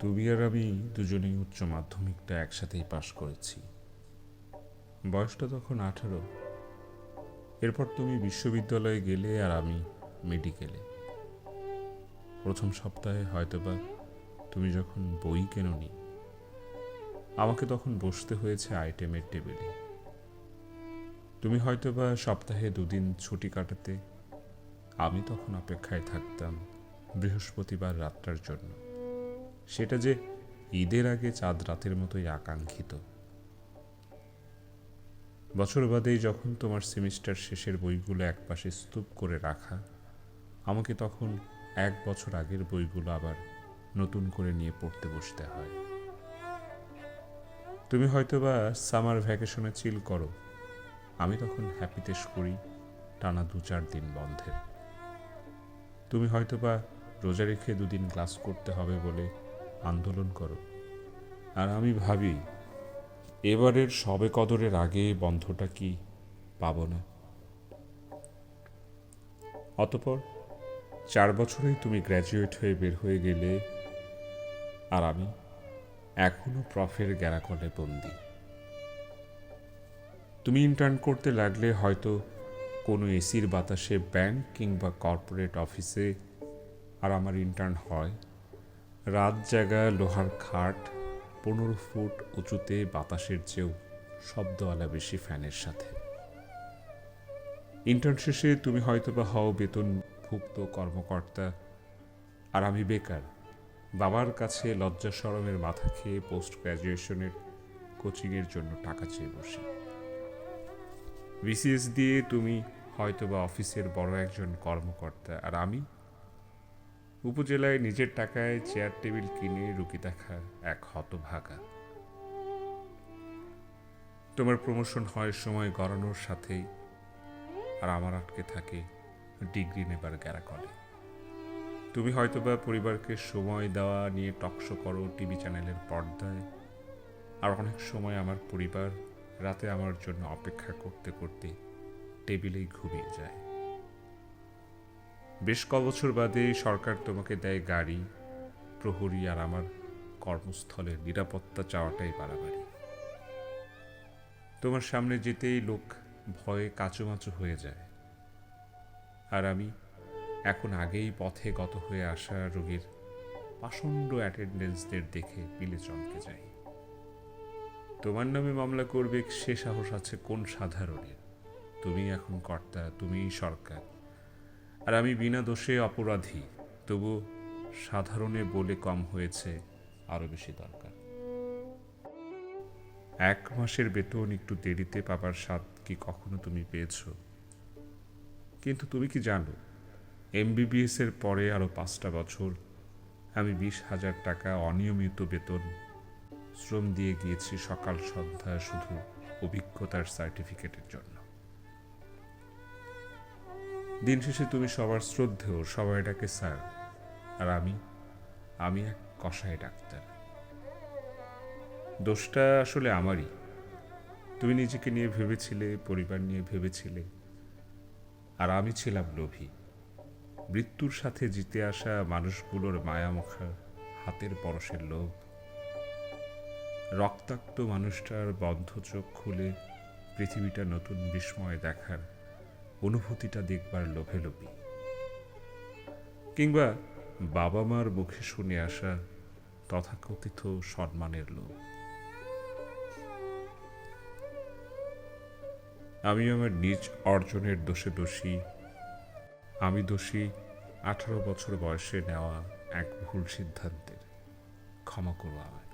তুমি আর আমি দুজনেই উচ্চ মাধ্যমিকটা একসাথেই পাশ করেছি। বয়সটা তখন আঠারো। এরপর তুমি বিশ্ববিদ্যালয়ে গেলে আর আমি মেডিকেলে। প্রথম সপ্তাহে হয়তোবা তুমি যখন বই কেননি, আমাকে তখন বসতে হয়েছে আইটেমের টেবিলে। তুমি হয়তোবা সপ্তাহে দুদিন ছুটি কাটাতে, আমি তখন অপেক্ষায় থাকতাম বৃহস্পতিবার রাতটার জন্য। সেটা যে ঈদের আগে চাঁদ রাতের মতোই আকাঙ্ক্ষিত। বছর বাদেই যখন তোমার সেমিস্টার শেষের বইগুলো একপাশে স্তূপ করে রাখা, আমাকে তখন এক বছর আগের বইগুলো আবার নতুন করে নিয়ে পড়তে বসতে হয়। তুমি হয়তোবা সামার ভ্যাকেশনে চিল করো। আমি তখন হ্যাপিতেশ করি, টানা দু চার দিন বন্ধের। তুমি হয়তোবা রোজা রেখে দুদিন ক্লাস করতে হবে বলে আন্দোলন করো। আর আমি ভাবি, এবারের সবে কদরের আগে বন্ধটা কি পাব না। অতপর চার বছরেই তুমি গ্র্যাজুয়েট হয়ে বের হয়ে গেলে আর আমি এখনও প্রফের গ্যারাকলে বন্দি। তুমি ইন্টার্ন করতে লাগলে হয়তো কোনো এসির বাতাসে ব্যাংক কিংবা কর্পোরেট অফিসে আর আমার ইন্টার্ন হয় রাত জায়গা লোহার খাট, পনেরো ফুট উঁচুতে বাতাসের চেয়েও শব্দওয়ালা বেশি ফ্যানের সাথে। ইন্টার্ন শেষে তুমি হয়তোবা হও বেতনভুক্ত কর্মকর্তা, আর আমি বেকার। বাবার কাছে লজ্জা সরমের মাথা খেয়ে পোস্ট গ্র্যাজুয়েশনের কোচিংয়ের জন্য টাকা চেয়ে বসি। বিসিএস দিয়ে তুমি হয়তোবা অফিসের বড় একজন কর্মকর্তা, আর আমি উপজেলায় নিজের টাকায় চেয়ার, টেবিল কিনে রুকি দেখা এক হতভাগা। তোমার প্রমোশন হয় সময় গড়ানোর সাথেই, আর আমার আটকে থাকে ডিগ্রি নেবার গ্যারাকলে। তুমি হয়তোবা পরিবারকে সময় দেওয়া নিয়ে টকশো করো টিভি চ্যানেলের পর্দায়, আর অনেক সময় আমার পরিবার রাতে আমার জন্য অপেক্ষা করতে করতে টেবিলেই ঘুমিয়ে যায়। বেশ ক বছর বাদে সরকার তোমাকে দেয় গাড়ি, প্রহরী আর আমার কর্মস্থলের নিরাপত্তা চাওয়াটাই বাড়াবাড়ি। তোমার সামনে যেতেই লোক ভয়ে কাচুমাচু হয়ে যায়। আর আমি এখন আগেই পথে গত হয়ে আসা রোগীর পাষণ্ড অ্যাটেন্ডেন্সদের দেখে পিলে চমকে যাই। তোমার নামে মামলা করবে, সে সাহস আছে কোন সাধারণের? তুমি এখন কর্তা, তুমিই সরকার। আর আমি বিনা দোষে অপরাধী, তবু সাধারণে বলে কম হয়েছে আরও বেশি দরকার। এক মাসের বেতন একটু দেরিতে পাবার স্বাদ কি কখনো তুমি পেয়েছ? কিন্তু তুমি কি জানো, এমবিবিএস এর পরে আরও পাঁচটা বছর আমি বিশ হাজার টাকা অনিয়মিত বেতন, শ্রম দিয়ে গিয়েছি সকাল সন্ধ্যা শুধু অভিজ্ঞতার সার্টিফিকেটের জন্য। দিন শেষে তুমি সবার শ্রদ্ধেয়, সবাই ডাকে স্যার। আর আমি আমি এক কষায় ডাক্তার। দোষটা আসলে আমারই। তুমি নিজেকে নিয়ে ভেবেছিলে, পরিবার নিয়ে ভেবেছিলে। আর আমি ছিলাম লোভী। মৃত্যুর সাথে জিতে আসা মানুষগুলোর মায়ামুখা হাতের পরশের লোভ। রক্তাক্ত মানুষটার বন্ধ চোখ খুলে পৃথিবীটা নতুন বিস্ময় দেখার অনুভূতিটা দেখবার লোভে লোভী। কিংবা বাবা মার মুখে শুনে আসা তথাকথিত সম্মানের লোভ। আমি আমার নিজ অর্জনের দোষে দোষী। আমি দোষী আঠারো বছর বয়সে নেওয়া এক ভুল সিদ্ধান্তের। ক্ষমা করো আমায়।